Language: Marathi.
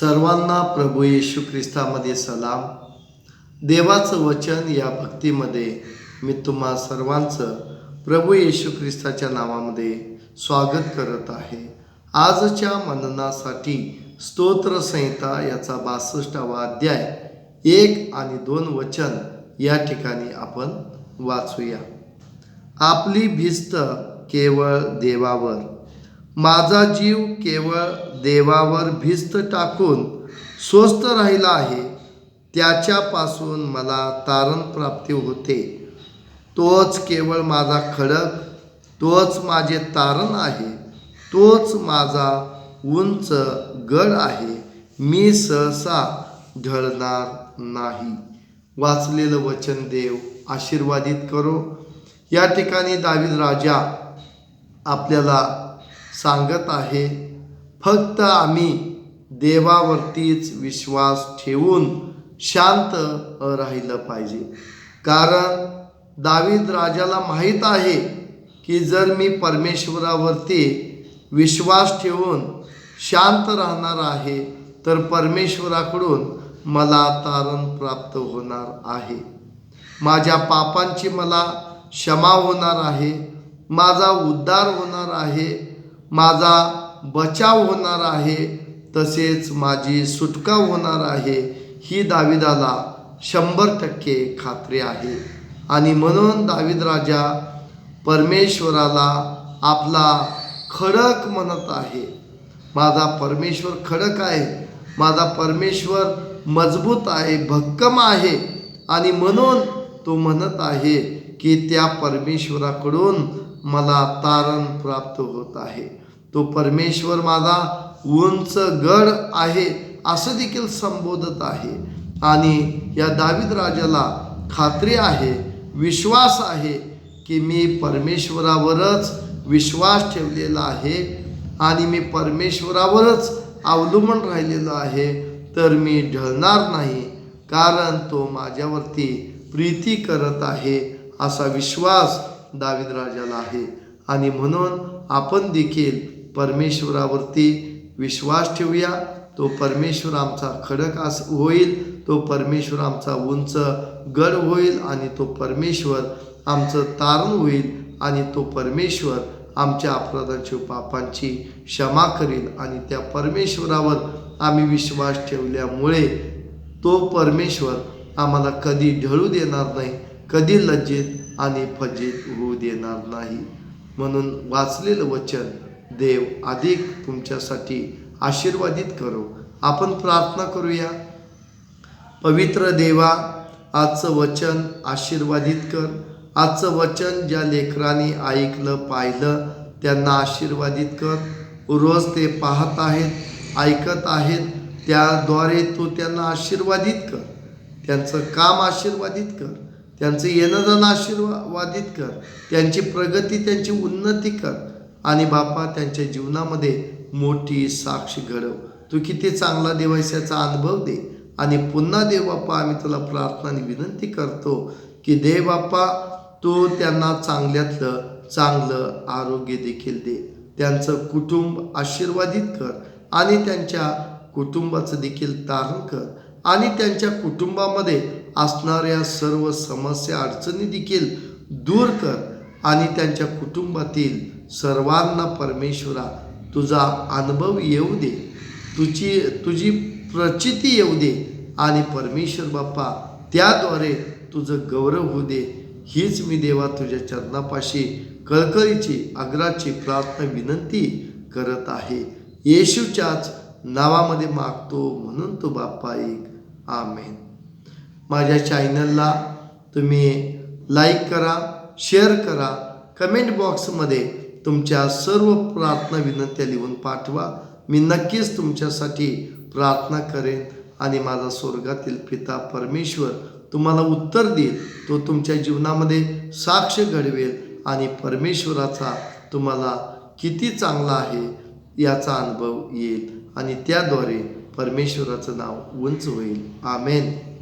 सर्वांना प्रभू येशू ख्रिस्तामध्ये सलाम. देवाचं वचन या भक्तीमध्ये मी तुम्हा सर्वांचं प्रभू येशू ख्रिस्ताच्या नावामध्ये स्वागत करत आहे. आजच्या मननासाठी स्तोत्र संहिता याचा बासष्टावा अध्याय एक आणि दोन वचन या ठिकाणी आपण वाचूया. आपली भिस्त केवळ देवावर माझा जीव केवळ देवावर भिस्त टाकून स्वस्थ राहिला आहे त्याच्यापासून मला तारण प्राप्ती होते. तोच केवळ माझा खडक तोच माझे तारण आहे तोच माझा उंच गड आहे. मी सहसा ढळणार नाही. वाचलेलं वचन देव आशीर्वादित करो. या ठिकाणी दावीद राजा आपल्याला सांगत आहे. फक्त आम्ही देवावरतीच विश्वास ठेवून शांत राहिलं पाहिजे. कारण दावीद राजाला माहीत आहे की जर मी परमेश्वरावरती विश्वास ठेवून शांत राहणार आहे तर परमेश्वराकडून मला तारण प्राप्त होणार आहे. माझ्या पापांची मला क्षमा होणार आहे. माझा उद्धार होणार आहे. माझा बचाव होणार आहे तसेच माझी सुटका होणार आहे ही दाविदाला शंभर टक्के खात्री आहे. आणि म्हणून दाविद राजा परमेश्वराला आपला खडक म्हणत आहे. माझा परमेश्वर खडक आहे माझा परमेश्वर मजबूत आहे भक्कम आहे. आणि म्हणून तो म्हणत आहे की त्या परमेश्वराकडून मला तारण प्राप्त होत आहे. तो परमेश्वर माझा उंच गड आहे असं देखील संबोधत आहे. आणि या दाविद राजाला खात्री आहे विश्वास आहे की मी परमेश्वरावरच विश्वास ठेवलेला आहे आणि मी परमेश्वरावरच अवलंबून राहिलेलो आहे तर मी ढळणार नाही कारण तो माझ्यावरती प्रीती करत आहे असा विश्वास दाविद राजाला आहे. आणि म्हणून आपण देखील परमेश्वरावरती विश्वास ठेवूया. तो परमेश्वर आमचा खडक अस होईल. तो परमेश्वर आमचा उंच गड होईल आणि तो परमेश्वर आमचं तारण होईल आणि तो परमेश्वर आमच्या अपराधांची पापांची क्षमा करील आणि त्या परमेश्वरावर आम्ही विश्वास ठेवल्यामुळे तो परमेश्वर आम्हाला कधी ढळू देणार नाही कधी लज्जित आणि फजित होऊ देणार नाही. म्हणून वाचलेलं वचन देव अधिक तुमच्यासाठी आशीर्वादित करो. आपण प्रार्थना करूया. पवित्र देवा आजचं वचन आशीर्वादित कर. आजचं वचन ज्या लेकरांनी ऐकलं पाहिलं त्यांना आशीर्वादित कर. रोज ते पाहत आहेत ऐकत आहेत त्याद्वारे तू त्यांना आशीर्वादित कर. त्यांचं काम आशीर्वादित कर. त्यांचं येणं जाणं आशीर्वादित कर. त्यांची प्रगती त्यांची उन्नती कर. आणि बापा त्यांच्या जीवनामध्ये मोठी साक्ष घडव. तू किती चांगला देवायस याचा अनुभव दे. आणि पुन्हा देव बाप्पा आम्ही तुला प्रार्थना आणि विनंती करतो की देव बाप्पा तू त्यांना चांगल्यातलं चांगलं आरोग्य देखील दे. त्यांचं कुटुंब आशीर्वादित कर आणि त्यांच्या कुटुंबाचं देखील तारण कर. आणि त्यांच्या कुटुंबामध्ये असणाऱ्या सर्व समस्या अडचणी देखील दूर कर. आणि त्यांच्या कुटुंबातील सर्वांना परमेश्वरा तुझा अनुभव येऊ दे. तुझी तुझी प्रचिती येऊ दे आणि परमेश्वर बाप्पा त्याद्वारे तुझं गौरव होऊ दे. हीच मी देवा तुझ्या चरणापाशी कळकळीची आग्राची प्रार्थना विनंती करत आहे. येशूच्याच नावामध्ये मागतो म्हणून तो बाप्पा एक. आमेन. माझ्या चॅनलला तुम्ही लाईक करा शेअर करा कमेंट बॉक्समध्ये तुमच्या सर्व प्रार्थना विनंत्या लिहून पाठवा. मी नक्कीच तुमच्यासाठी प्रार्थना करेन आणि माझा स्वर्गातील पिता परमेश्वर तुम्हाला उत्तर देईल. तो तुमच्या जीवनामध्ये साक्ष घडवेल आणि परमेश्वराचा तुम्हाला किती चांगला आहे याचा अनुभव येईल आणि त्याद्वारे परमेश्वराचं नाव उंच होईल. आमेन.